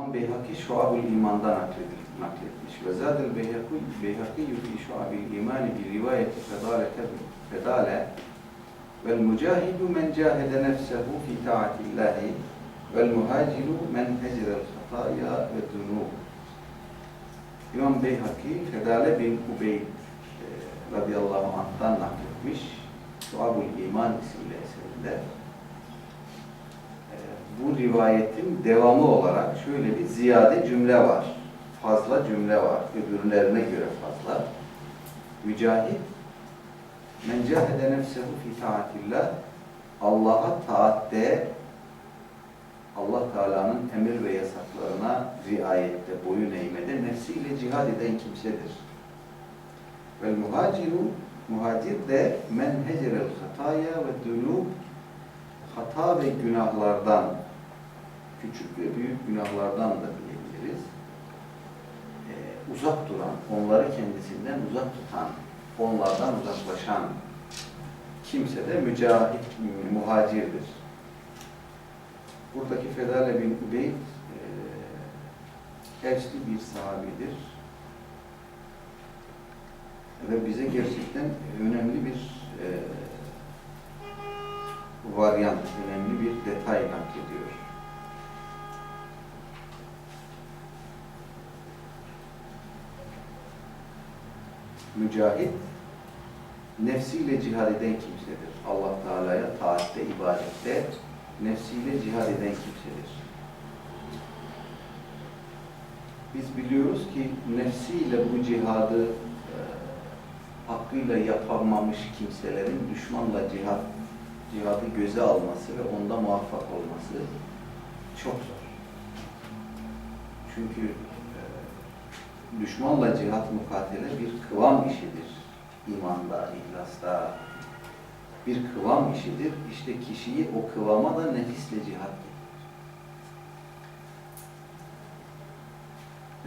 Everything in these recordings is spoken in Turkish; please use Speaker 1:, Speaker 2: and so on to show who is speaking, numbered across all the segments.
Speaker 1: İmam Beyhaki Şuab-ül İman'dan nakletmiş. Ve zadel Beyhaki, Beyhaki fi Şuab-ül İman bi rivayeti fedalete fedale vel mücahidu men cahede nefsehu fi taatillahi vel muhaciru men hecrel hataya ve zunub. İmam Beyhaki Fedale bin Ubeyd e, radıyallahu anh'tan nakletmiş. Şuab-ül İman isimli eserinde. Bu rivayetin devamı olarak şöyle bir ziyade cümle var. Fazla cümle var. Öbürlerine göre fazla. Mücahit men cahede nefsehu fi taatillah Allah'a taatte Allah Teala'nın emir ve yasaklarına riayette, boyun eğmede nefsiyle cihad eden kimsedir. Vel muhaciru muhacir de men hecerel hataya ve dünub hata ve günahlardan küçük ve büyük günahlardan da diyebiliriz. Ee, uzak duran, onları kendisinden uzak tutan, onlardan uzaklaşan kimse de mücahit, muhacirdir. Buradaki Fedale bin Ubeyd e, Evsli bir sahabidir. Ve bize gerçekten önemli bir e, varyant, önemli bir detay naklediyor. Mücahit, nefsiyle cihad eden kimsedir. Allah Teala'ya taatte, ibadette nefsiyle cihad eden kimsedir. Biz biliyoruz ki nefsiyle bu cihadı e, hakkıyla yapamamış kimselerin düşmanla cihad, cihadı göze alması ve onda muvaffak olması çok zor. Çünkü e, düşmanla cihat mukatele bir kıvam işidir. İmanda, ihlasta, bir kıvam işidir. İşte kişiyi o kıvama da nefisle cihat.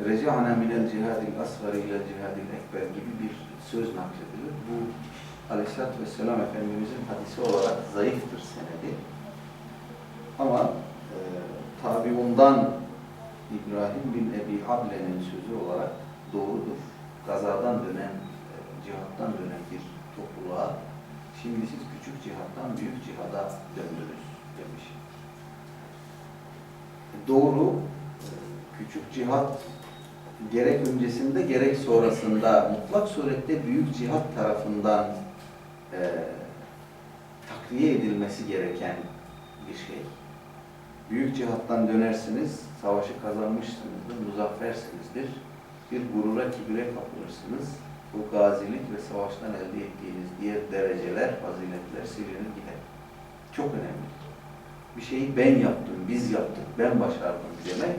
Speaker 1: Reca'na minel cihadil asgari ile cihadil ekber gibi bir söz nakledilir. Bu Aleyhisselatü Vesselam Efendimizin hadisi olarak zayıftır senedi. Ama e, tabi ondan İbrahim bin Ebi Able'nin sözü olarak doğrudur. Gazadan dönen, e, cihattan dönen bir topluluğa Şimdi siz küçük cihattan büyük cihada döndünüz demiş. Doğru, küçük cihat gerek öncesinde gerek sonrasında mutlak surette büyük cihat tarafından e, takviye edilmesi gereken bir şey. Büyük cihattan dönersiniz, savaşı kazanmışsınızdır, muzaffersinizdir. Bir gurura, kibire kapılırsınız bu gazilik ve savaştan elde ettiğiniz diğer dereceler, faziletler silinir gider. Çok önemli. Bir şeyi ben yaptım, biz yaptık, ben başardım demek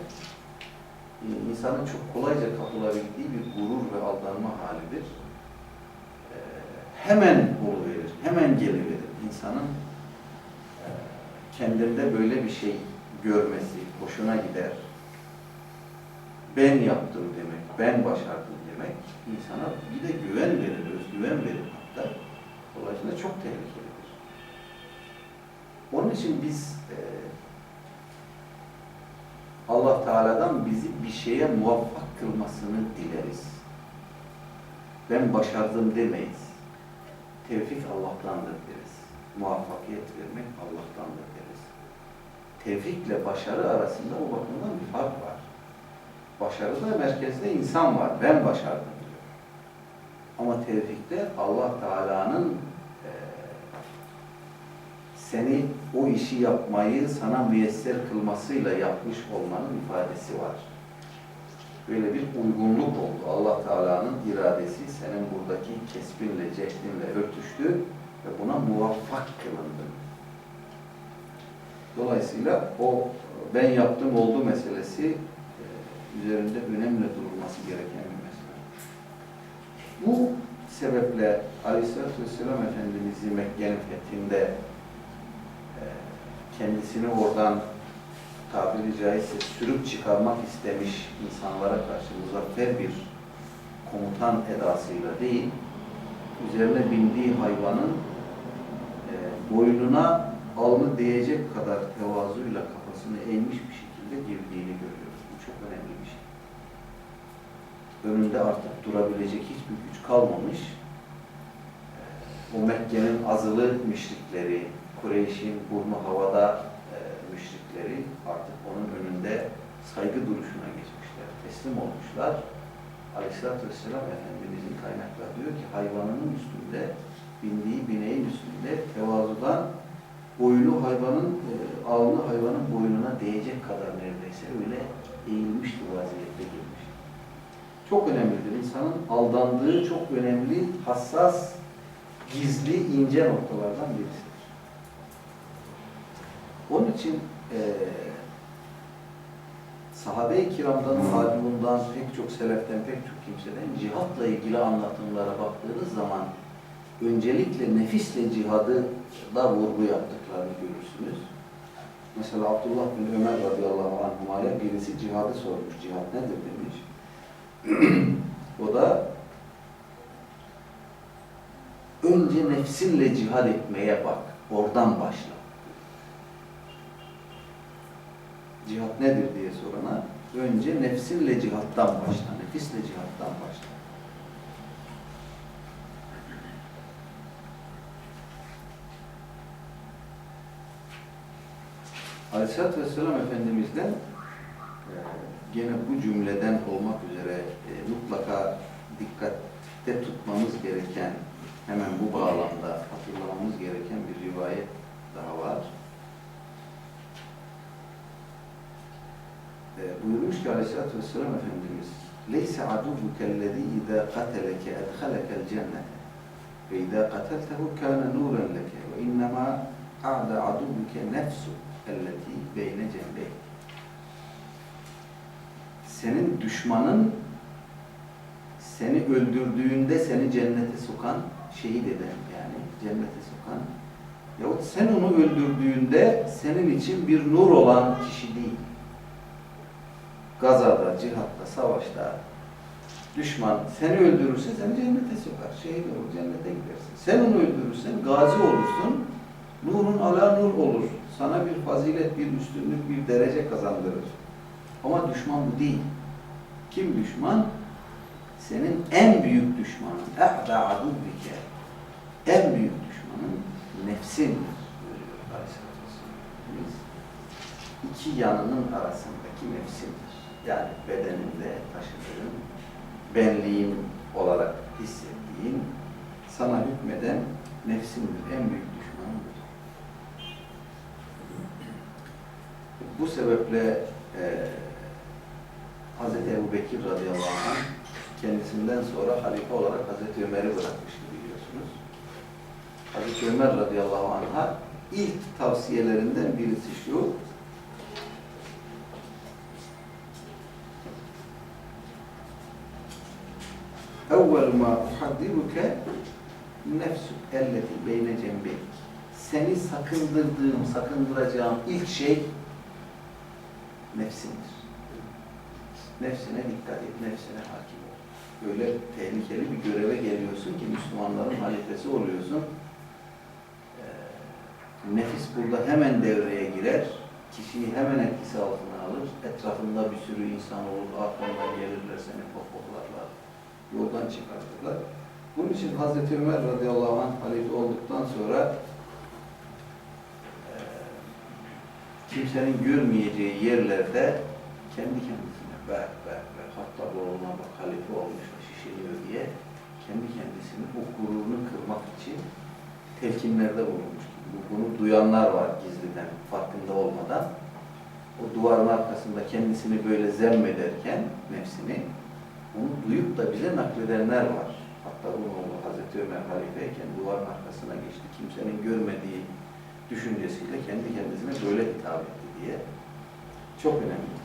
Speaker 1: e, insanın çok kolayca kapılabildiği bir gurur ve aldanma halidir. Hemen oluverir, hemen geliverir. İnsanın kendinde böyle bir şey görmesi hoşuna gider. Ben yaptım demek, ben başardım demek insana bir de güven verir, özgüven verir hatta. Dolayısıyla çok tehlikelidir. Onun için biz e, Allah Teala'dan bizi bir şeye muvaffak kılmasını dileriz. Ben başardım demeyiz. Tevfik Allah'tandır deriz. Muvaffakiyet vermek Allah'tandır deriz. Tevfikle başarı arasında o bakımdan bir fark var. Başarıda merkezde insan var. Ben başardım diyor. Ama tevfikte Allah Teala'nın e, seni o işi yapmayı sana müyesser kılmasıyla yapmış olmanın ifadesi var. Böyle bir uygunluk oldu. Allah Teala'nın iradesi senin buradaki kesbinle, cehlinle örtüştü ve buna muvaffak kılındın. Dolayısıyla o ben yaptım oldu meselesi üzerinde önemli durulması gereken bir mesele. Bu sebeple Aleyhisselatü Vesselam Efendimiz'i Mekke'nin fethinde e, kendisini oradan tabiri caizse sürüp çıkarmak istemiş insanlara karşı muzaffer bir komutan edasıyla değil, üzerine bindiği hayvanın e, boynuna alnı değecek kadar tevazuyla kafasını eğmiş bir şekilde girdiğini görüyoruz. Bu çok önünde artık durabilecek hiçbir güç kalmamış. O Mekke'nin azılı müşrikleri, Kureyş'in burnu havada e, müşrikleri artık onun önünde saygı duruşuna geçmişler, teslim olmuşlar. Aleyhisselatü Vesselam Efendimizin kaynakları diyor ki hayvanının üstünde, bindiği bineğin üstünde tevazudan boynu hayvanın, e, hayvanın boynuna değecek kadar neredeyse öyle eğilmiş bir vaziyette gelmiş. Çok önemlidir. İnsanın aldandığı çok önemli, hassas, gizli, ince noktalardan. Onun için e, sahabe-i kiramdan, tabiundan, pek çok seleften, pek çok kimseden cihatla ilgili anlatımlara baktığınız zaman öncelikle nefisle cihadı da vurgu yaptıklarını görürsünüz. Mesela Abdullah bin Ömer radıyallahu anhuma'ya birisi cihadı sormuş. Cihat nedir demiş. o da önce nefsinle cihad etmeye bak. Oradan başla. Cihat nedir diye sorana önce nefsinle cihattan başla. Nefisle cihattan başla. Aleyhisselatü Vesselam Efendimiz'den e, gene bu cümleden olmak üzere e, mutlaka dikkatte tutmamız gereken hemen bu bağlamda hatırlamamız gereken bir rivayet daha var. E, buyurmuş ki Aleyhisselatü Vesselam Efendimiz لَيْسَ عَدُوُّكَ الَّذ۪ي اِذَا قَتَلَكَ اَدْخَلَكَ الْجَنَّةِ وَاِذَا قَتَلْتَهُ كَانَ نُورًا لَكَ وَاِنَّمَا اَعْدَ عَدُوُّكَ نَفْسُكَ elleti beyne cembe. Senin düşmanın seni öldürdüğünde seni cennete sokan, şehit eden yani cennete sokan yahut sen onu öldürdüğünde senin için bir nur olan kişi değil. Gazada, cihatta, savaşta düşman seni öldürürse seni cennete sokar. Şehit olur, cennete gidersin. Sen onu öldürürsen gazi olursun. Nurun ala nur olur. Sana bir fazilet, bir üstünlük, bir derece kazandırır. Ama düşman bu değil. Kim düşman? Senin en büyük düşmanın. Ehda adubbike. En büyük düşmanın nefsindir. Aleyhisselatü Vesselam. İki yanının arasındaki nefsindir. Yani bedeninde taşıdığın, benliğin olarak hissettiğin, sana hükmeden nefsindir. En büyük düşmanın budur. Bu sebeple e, Hz. Ebu Bekir radıyallahu anh kendisinden sonra halife olarak Hz. Ömer'i bırakmıştı biliyorsunuz. Hz. Ömer radıyallahu anh'a ilk tavsiyelerinden birisi şu, اَوَّلُ مَا اُحَدِّرُكَ nefsü elleti beyne cembeyk. Seni sakındırdığım, sakındıracağım ilk şey nefsindir. Nefsine dikkat et, nefsine hakim ol. Böyle tehlikeli bir göreve geliyorsun ki Müslümanların halifesi oluyorsun. Ee, nefis burada hemen devreye girer. Kişiyi hemen etkisi altına alır. Etrafında bir sürü insan olur, arkandan gelirler seni pohpohlarlar. Yoldan çıkartırlar. Bunun için Hazreti Ömer radıyallahu anh halife olduktan sonra e, kimsenin görmeyeceği yerlerde kendi kendisine bak bak bak hatta oğluna bak halife olmuş da şişiriyor diye kendi kendisini o gururunu kırmak için telkinlerde bulunmuş. Bu, bunu duyanlar var gizliden, farkında olmadan. O duvarın arkasında kendisini böyle zemmederken nefsini onu duyup da bize nakledenler var. Hatta bunun oğlu Hazreti Ömer halifeyken duvarın arkasına geçti. Kimsenin görmediği düşüncesiyle kendi kendisine böyle hitap etti diye. Çok önemli.